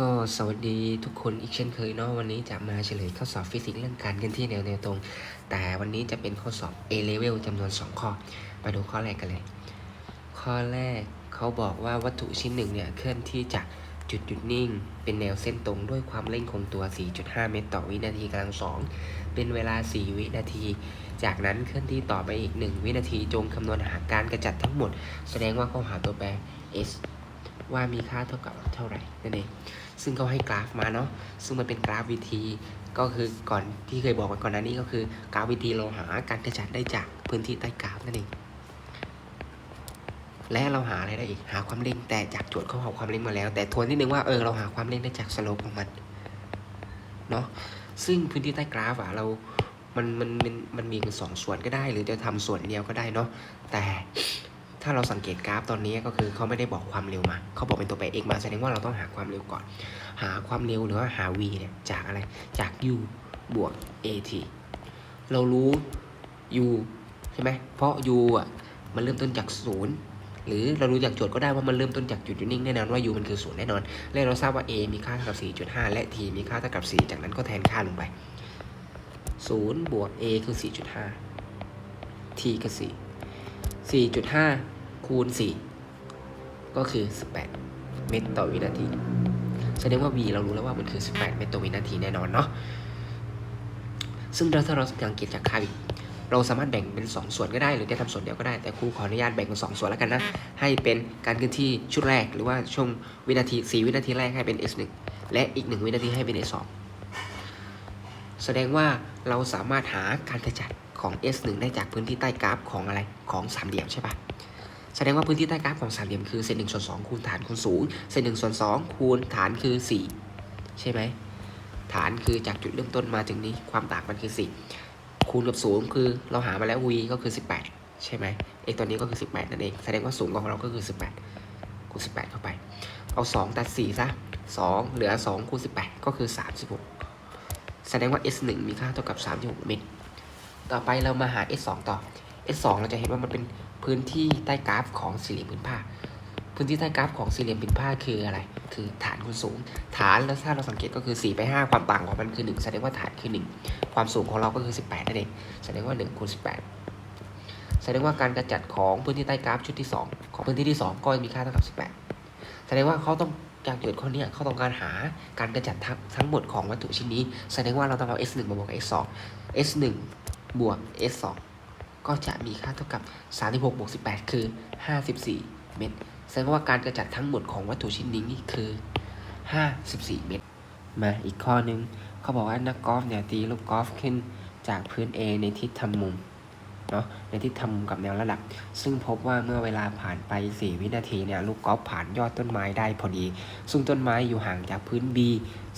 ก็สวัสดีทุกคนอีกเช่นเคยเนาะวันนี้จะมาเฉลยข้อสอบฟิสิกส์เรื่องการเคลื่อนที่แนวแนวตรง แต่วันนี้จะเป็นข้อสอบ A level จำนวน 2 ข้อ มาดูข้อแรกกันเลย ข้อแรกเขาบอกว่าวัตถุชิ้นหนึ่งเนี่ยเคลื่อนที่จากจุดหยุดนิ่ง เป็นแนวเส้นตรงด้วยความเร่งคงตัว 4.5 เมตรต่อวินาทีกำลังสองเป็นเวลา 4 วินาที จากนั้นเคลื่อนที่ต่อไปอีก 1 วินาทีจงคำนวณหาการกระจัดทั้งหมด แสดงว่าเขาหาตัวแปร s ว่ามีค่าเท่ากับเท่าไหร่นั่นเอง ซึ่งเขาให้กราฟมาเนาะซึ่งมันเป็นกราฟวิธีก็คือก่อนที่เคยบอกไปก่อนหน้านี้ก็คือกราฟวิธีเราหาการกระจัดได้จากพื้นที่ใต้กราฟนั่นเองและเราหาอะไรได้อีกหาความเร่งแต่จากโจทย์เขาหาความเร่งมาแล้ว แต่ทวนนิดนึงว่าเออเราหาความเร่งได้จากสโลปของมันเนาะซึ่งพื้นที่ใต้กราฟอะเรามันมันมันมันมีเป็นสองส่วนก็ได้ หรือจะทำส่วนเดียวก็ได้เนาะแต่ ถ้าเราสังเกตกราฟตอนนี้ก็คือเขาไม่ได้บอกความเร็วมา เขาบอกเป็นตัวแปร x มาแสดงว่าเราต้องหาความเร็วก่อน หาความเร็วหรือว่าหา v เนี่ยจากอะไร จาก u บวก at เรารู้ u ใช่ไหม เพราะ u อะมันเริ่มต้นจากศูนย์หรือเรารู้จากโจทย์ก็ได้ว่ามันเริ่มต้นจากจุดยุดนิ่งแน่นอนว่า u มันคือศูนย์แน่นอน และเราทราบว่า a มีค่าเท่ากับ 4.5 และ t มีค่าเท่ากับ 4 จากนั้นก็แทนค่าลงไป0บวก a คือ 4.5 t คือ 4 4.5 คูณ 4 ก็คือ 18 เมตรต่อวินาที แสดงว่า v เรารู้แล้วว่ามันคือ 18 เมตรต่อวินาทีแน่นอนเนาะ ซึ่งถ้าเราสังเกตจากค่า v เราสามารถแบ่งเป็น 2 ส่วนก็ได้หรือจะทำส่วนเดียวก็ได้แต่ครูขออนุญาตแบ่งเป็น 2 ส่วนแล้วกันนะ ให้เป็นการเคลื่อนที่ชุดแรกหรือว่าช่วงวินาที 4 วินาทีแรกให้เป็น s 1และอีก 1 วินาทีให้เป็น s 2แสดงว่าเราสามารถหาการกระจัด ของ s 1 ได้จากพื้นที่ใต้กราฟของอะไรของสามเหลี่ยมใช่ปะแสดงว่าพื้นที่ใต้กราฟของสามเหลี่ยมคือเศษหนึ่งส่วนสองคูณฐานคูณศูนย์เศษหนึ่งส่วนสองคูณฐานคือสี่ใช่ไหมฐานคือจากจุดเริ่มต้นมาถึงนี้ความต่างมันคือสี่คูณกับศูนย์คือเราหามาแล้ว v ก็คือสิบแปดใช่ไหมเอกตัวนี้ก็คือสิบแปดนั่นเอง แสดงว่าศูนย์ของเราก็คือสิบแปดคูณสิบแปดเข้าไป เอาสองตัดสี่ซะสองเหลือสองคูณสิบแปดก็คือสามสิบหกแสดงว่า s หนึ่งมีค่าเท่ากับสามสิบหกเมตร ต่อไปเรามาหา s สองต่อ s สองเราจะเห็นว่ามันเป็นพื้นที่ใต้กราฟของสี่เหลี่ยมผืนผ้า พื้นที่ใต้กราฟของสี่เหลี่ยมผืนผ้าคืออะไร คือฐานคูณสูง ฐานแล้วถ้าเราสังเกตก็คือ4ไป5ความต่างของมันคือ 1 แสดงว่าฐานคือ 1 ความสูงของเราก็คือ 18นั่นเอง แสดงว่า1คูณ18 แสดงว่าการกระจัดของพื้นที่ใต้กราฟชุดที่ 2 ของพื้นที่ที่ 2 ก็มีค่าเท่ากับ 18 แสดงว่าเขาต้องจากโจทย์ข้อนี้เขาต้องการหาการกระจัดทั้งทั้งหมดของวัตถุชิ้นนี้ แสดงว่าเราต้องเอา s 1 มาบวกกับ s 2 s 1 บวก s 2ก็จะมีค่าเท่ากับ 36บวก18 คือ 54 เมตร แสดงว่าการกระจัดทั้งหมดของวัตถุชิ้นนี้นี่คือ 54 เมตร มาอีกข้อหนึ่งเขาบอกว่านักกอล์ฟเนี่ยตีลูกกอล์ฟขึ้นจากพื้น A ในทิศทำมุม เนาะในทิศทำกับแนวระดับ ซึ่งพบว่าเมื่อเวลาผ่านไป 4 วินาทีเนี่ยลูกกอล์ฟผ่านยอดต้นไม้ได้พอดี ซึ่งต้นไม้อยู่ห่างจากพื้น B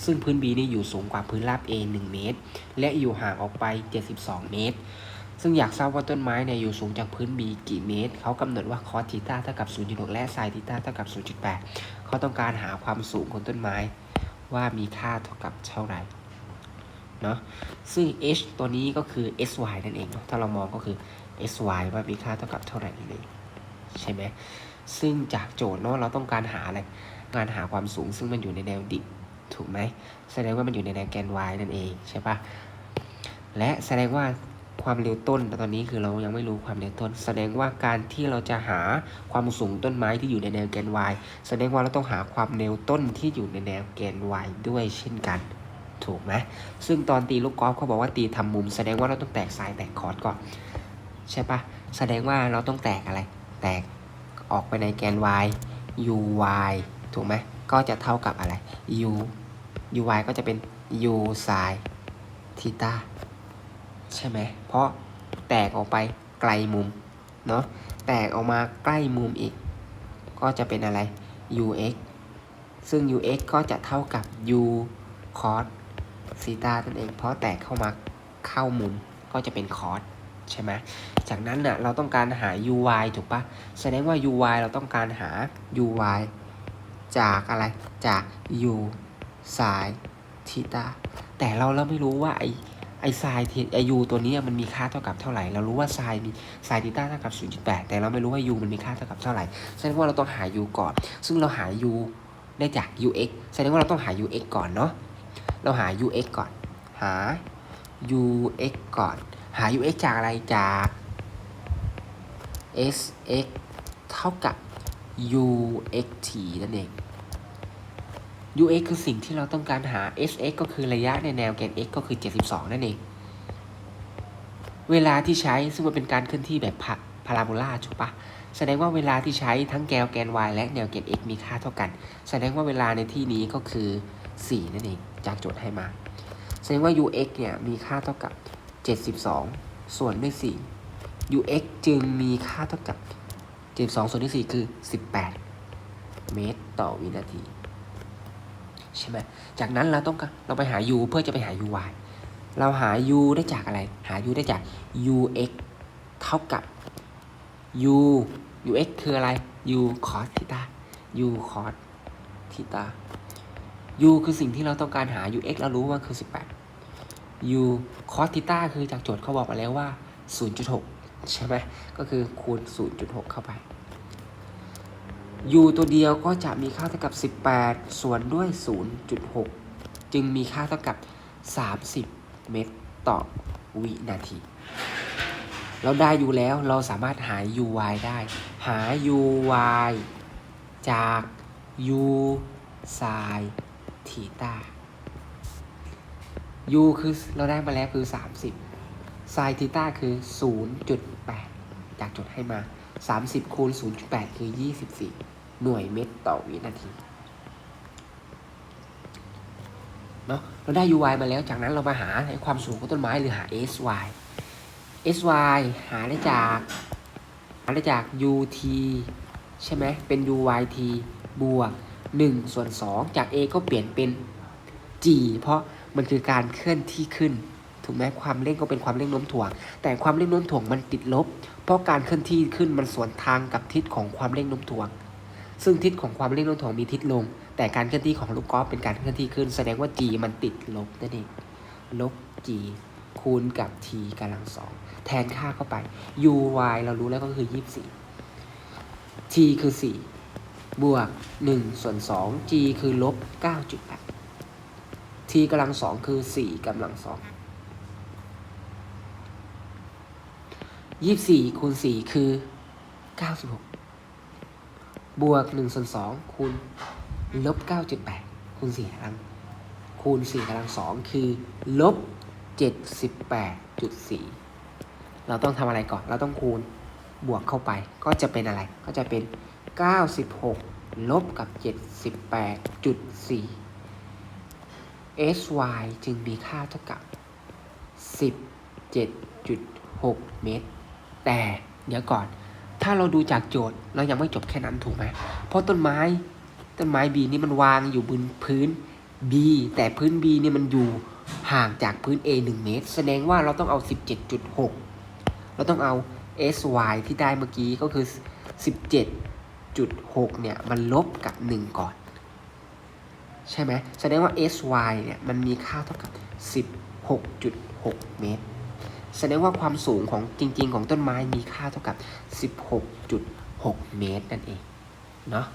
ซึ่งพื้น B นี่อยู่สูงกว่าพื้นราบ A 1 เมตร และอยู่ห่างออกไป 72 เมตร ซึ่งอยากทราบว่าต้นไม้เนี่ยอยู่สูงจากพื้น B กี่เมตร เขากำหนดว่าคอสทีตาเท่ากับ 0.6 และไซทีตาเท่ากับ 0.8 เขาต้องการหาความสูงของต้นไม้ ว่ามีค่าเท่ากับเท่าไหร่ เนาะซึ่ง h ตัวนี้ก็คือ sy นั่นเองเนาะถ้าเรามองก็คือ sy ว่ามีค่าเท่ากับเท่าไหร่นั่นเองใช่ไหมซึ่งจากโจทย์เนาะเราต้องการหาอะไรการหาความสูงซึ่งมันอยู่ในแนวดิบถูกไหมแสดงว่ามันอยู่ในแนวแกน y นั่นเองใช่ปะและแสดงว่าความเร็วต้นตอนนี้คือเรายังไม่รู้ความเร็วต้น แสดงว่าการที่เราจะหาความสูงต้นไม้ที่อยู่ในแนวแกน y แสดงว่าเราต้องหาความเร็วต้นที่อยู่ในแนวแกน y ด้วยเช่นกัน ถูกไหมซึ่งตอนตีลูกกอล์ฟเขาบอกว่าตีทำมุม แสดงว่าเราต้องแตกซ้ายแตกคอร์สก่อนใช่ปะแสดงว่าเราต้องแตกอะไร แตกออกไปในแกน y u y ถูกไหมก็จะเท่ากับอะไร u u y ก็จะเป็น u sin ทีตาใช่ไหมเพราะแตกออกไปไกลมุมเนาะแตกออกมาใกล้มุมอีก ก็จะเป็นอะไร ux ซึ่ง ux ก็จะเท่ากับ u cos ซีตานั่นเอง เพราะแตกเข้ามาเข้ามุมก็จะเป็น cos ใช่ไหมจากนั้นน่ะเราต้องการหา uy ถูกปะแสดงว่า uy เราต้องการหา uy จากอะไรจาก u sin ทีตาแต่เราเราไม่รู้ว่าไอไอไซน์ไอยูตัวนี้มันมีค่าเท่ากับเท่าไหร่ เรารู้ว่าไซน์มีไซน์ทีตาเท่ากับ 0.8 แต่เราไม่รู้ว่า u มันมีค่าเท่ากับเท่าไหร่ แสดงว่าเราต้องหา u ก่อน ซึ่งเราหา u ได้จาก ux แสดงว่าเราต้องหา ux ก่อนเนาะ เราหา ux ก่อน หา ux ก่อน หา ux จากอะไรจาก sx เท่ากับ uxt นั่นเอง ux คือสิ่งที่เราต้องการหา sx ก็คือระยะในแนวแกน x ก็คือ 72 นั่นเอง เวลาที่ใช้ซึ่งมันเป็นการเคลื่อนที่แบบพาพาราโบลาถูกปะแสดงว่าเวลาที่ใช้ทั้งแกนแกน y และแนวแกน x มีค่าเท่ากัน แสดงว่าเวลาในที่นี้ก็คือ 4 นั่นเองจากโจทย์ให้มา แสดงว่า ux เนี่ยมีค่าเท่ากับ 72 ส่วนด้วย 4 ux จึงมีค่าเท่ากับ 72 ส่วนด้วย 4 คือ 18 เมตรต่อวินาที ใช่ไหมจากนั้นเราต้องการเราไปหา u เพื่อจะไปหา uy เราหา u ได้จากอะไร หา u ได้จาก ux เท่ากับ u ux คืออะไร u cos ทิตา u cos ทิตา u คือสิ่งที่เราต้องการหา ux เรารู้ว่าคือ 18 u cos ทิตาคือจากโจทย์เขาบอกมาแล้วว่า 0.6 ใช่ไหมก็คือคูณ 0.6 เข้าไป u ตัวเดียวก็จะมีค่าเท่ากับ 18 ส่วนด้วย 0.6 จึงมีค่าเท่ากับ 30 เมตรต่อวินาที เราได้ u แล้วเราสามารถหา uy ได้ หา uy จาก u sin ทีตา u คือเราได้มาแล้วคือ 30 sin ทีตาคือ 0.8 จากจดให้มา 30 คูณ 0.8 คือ 24 หน่วยเมตรต่อวินาทีเนาะเราได้ uy มาแล้วจากนั้นเรามาหาความสูงของต้นไม้หรือหา sy sy หาได้จากหาได้จาก ut ใช่ไหมเป็น uyt บวก 1 ส่วน 2 จาก a ก็เปลี่ยนเป็น g เพราะมันคือการเคลื่อนที่ขึ้น ถูกไหมความเร่งก็เป็นความเร่งโน้มถ่วง แต่ความเร่งโน้มถ่วงมันติดลบ เพราะการเคลื่อนที่ขึ้นมันสวนทางกับทิศของความเร่งโน้มถ่วง ซึ่งทิศของความเร่งโน้มถ่วงมีทิศลง แต่การเคลื่อนที่ของลูกกอล์ฟเป็นการเคลื่อนที่ขึ้น แสดงว่า g มันติดลบนั่นเองลบ g คูณกับ t กำลังสองแทนค่าเข้าไป u y เรารู้แล้วก็คือ 24 t คือ 4 บวก 1 ส่วน 2 g คือลบ 9.8 t กำลังสองคือ 4กำลังสอง24 คูณ 4 คือ 96 บวก 1 ส่วน 2 คูณ ลบ 9.8 คูณ 4กำลัง คูณ 4กำลังสองคือ ลบ 78.4 เราต้องทำอะไรก่อน เราต้องคูณบวกเข้าไป ก็จะเป็นอะไร ก็จะเป็น 96 ลบกับ 78.4 sy จึงมีค่าเท่ากับ 17.6 เมตร แต่เดี๋ยวก่อน ถ้าเราดูจากโจทย์เรายังไม่จบแค่นั้นถูกไหม เพราะต้นไม้ ต้นไม้ B นี่มันวางอยู่บนพื้น B แต่พื้น B เนี่ยมันอยู่ห่างจากพื้น A 1 เมตร แสดงว่าเราต้องเอา 17.6 เราต้องเอา sy ที่ได้เมื่อกี้ก็คือ 17.6เนี่ยมันลบกับ 1 ก่อน ใช่ไหมแสดงว่า sy เนี่ยมันมีค่าเท่ากับ 16.6 เมตร แสดงว่าความสูงของจริง ๆ ของต้นไม้มีค่าเท่ากับ 16.6 เมตรนั่นเองเนาะ